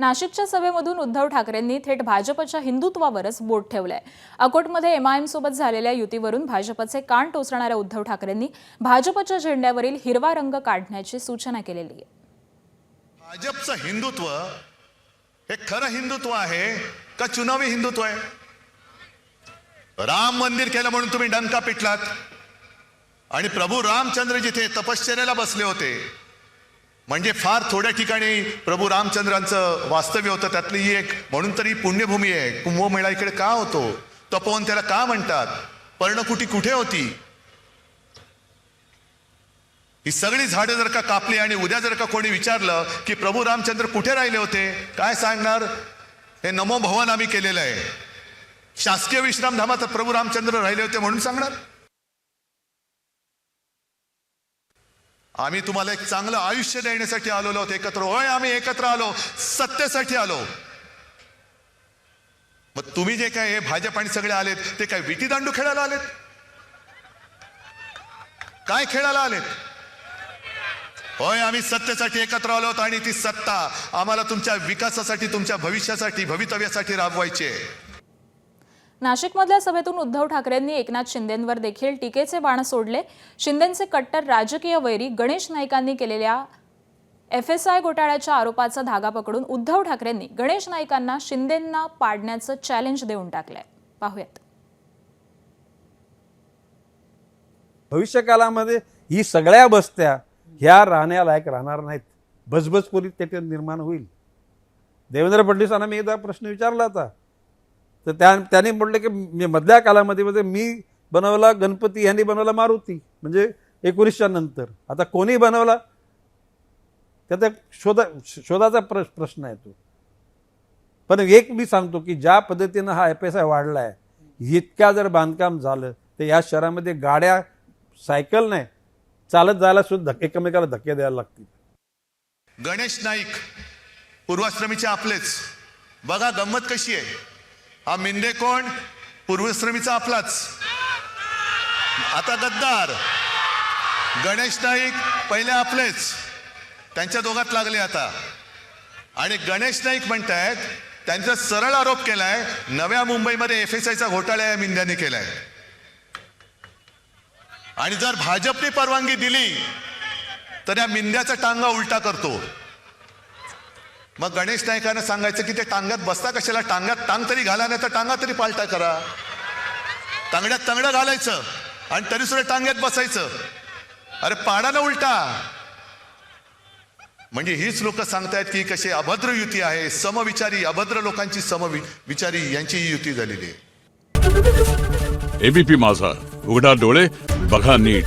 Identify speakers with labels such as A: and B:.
A: नाशिकच्या सभेमधून उद्धव ठाकरेंनी थेट भाजपच्या हिंदुत्वावरच बोट ठेवलंय. अकोटमध्ये एमआयएम सोबत झालेल्या युतीवरून भाजपचे कान टोचणाऱ्या उद्धव ठाकरेंनी भाजपच्या झेंड्यावरील हिरवा रंग काढण्याची सूचना केलेली आहे.
B: भाजपचं हिंदुत्व हे खरं हिंदुत्व आहे का चुनावी हिंदुत्व आहे? राम मंदिर केलं म्हणून तुम्ही डंका पिटलात. आणि प्रभू रामचंद्र जिथे तपश्चर्याला बसले होते. म्हणजे फार थोड्या ठिकाणी प्रभू रामचंद्रांचं वास्तव्य होतं त्यातली ही एक म्हणून तरी पुण्यभूमी आहे. कुंभमेळा इकडे का होतो? तपोवन त्याला का म्हणतात? पर्णकुटी कुठे होती? ही सगळी झाडं जर का कापली आणि उद्या जर का कोणी विचारलं की प्रभू रामचंद्र कुठे राहिले होते काय सांगणार? हे नमो भवन आम्ही केलेलं आहे. शासकीय विश्रामधामात प्रभू रामचंद्र राहिले होते म्हणून सांगणार? आम्ही तुम्हाला एक चांगलं आयुष्य देण्यासाठी आलेलो आहोत एकत्र होय आम्ही एकत्र आलो सत्तेसाठी आलो. मग तुम्ही जे काय हे भाजप आणि सगळे आलेत ते काय विटी दांडू खेळायला आलेत? काय खेळायला आलेत? होय आम्ही सत्तेसाठी एकत्र आलो आहोत आणि ती सत्ता आम्हाला तुमच्या विकासासाठी तुमच्या भविष्यासाठी भवितव्यासाठी राबवायची आहे.
A: नाशिकमधल्या सभेतून उद्धव ठाकरेंनी एकनाथ शिंदेंवर देखील टीकेचे बाण सोडले. शिंदेंचे कट्टर राजकीय वैरी गणेश नाईकांनी केलेल्या एफ एस आय घोटाळ्याच्या आरोपाचा धागा पकडून उद्धव ठाकरेंनी गणेश नाईकांना शिंदेंना पाडण्याचं चॅलेंज देऊन टाकलंय. पाहूयात.
C: भविष्यकालामध्ये ही सगळ्या बस्त्या ह्या राहण्यालायक राहणार नाहीत. बजबजपुरी त्याच्यात निर्माण होईल. देवेंद्र फडणवीसांना मी एकदा प्रश्न विचारला होता. तर त्या त्याने म्हटलं की मी मधल्या कालामध्ये म्हणजे मी बनवला गणपती यांनी बनवला मारुती म्हणजे एकोणीसच्या नंतर. आता कोणी बनवला? त्याचा शोधा शोधाचा प्र प्रश्न आहे तो. पण एक मी सांगतो की ज्या पद्धतीनं हा एफ एस आय वाढला आहे इतक्या जर बांधकाम झालं तर या शहरामध्ये गाड्या सायकल नाही चालत जायला सुद्धा धक्के एकमेकाला धक्के द्यायला लागतील.
B: गणेश नाईक पूर्वाश्रमीचे आपलेच. बघा गंमत कशी आहे. हा मिंदे कोण? पूर्वश्रमीचा आपलाच. आता गद्दार. गणेश नाईक पहिले आपलेच. त्यांच्या दोघात लागले आता. आणि गणेश नाईक म्हणतायत त्यांचा सरळ आरोप केलाय नव्या मुंबईमध्ये एफ एस आयचा घोटाळा या मिंद्याने केलाय. आणि जर भाजपने परवानगी दिली तर या मिंद्याचा टांगा उलटा करतो. मग गणेश नायकानं सांगायचं की ते टांग्यात बसता कशाला? टांग्यात टांग तरी घाला नाही तर टांगा तरी पालटा करा. तांगड्यात तांगडं घालायचं आणि तरी सुद्धा टांग्यात बसायचं. अरे पाडा ना उलटा. म्हणजे हीच लोक सांगतायत की कशी अभद्र युती आहे समविचारी अभद्र लोकांची समविचारी यांची ही युती झालेली आहे.
D: एबीपी माझा. उघडा डोळे बघा नीट.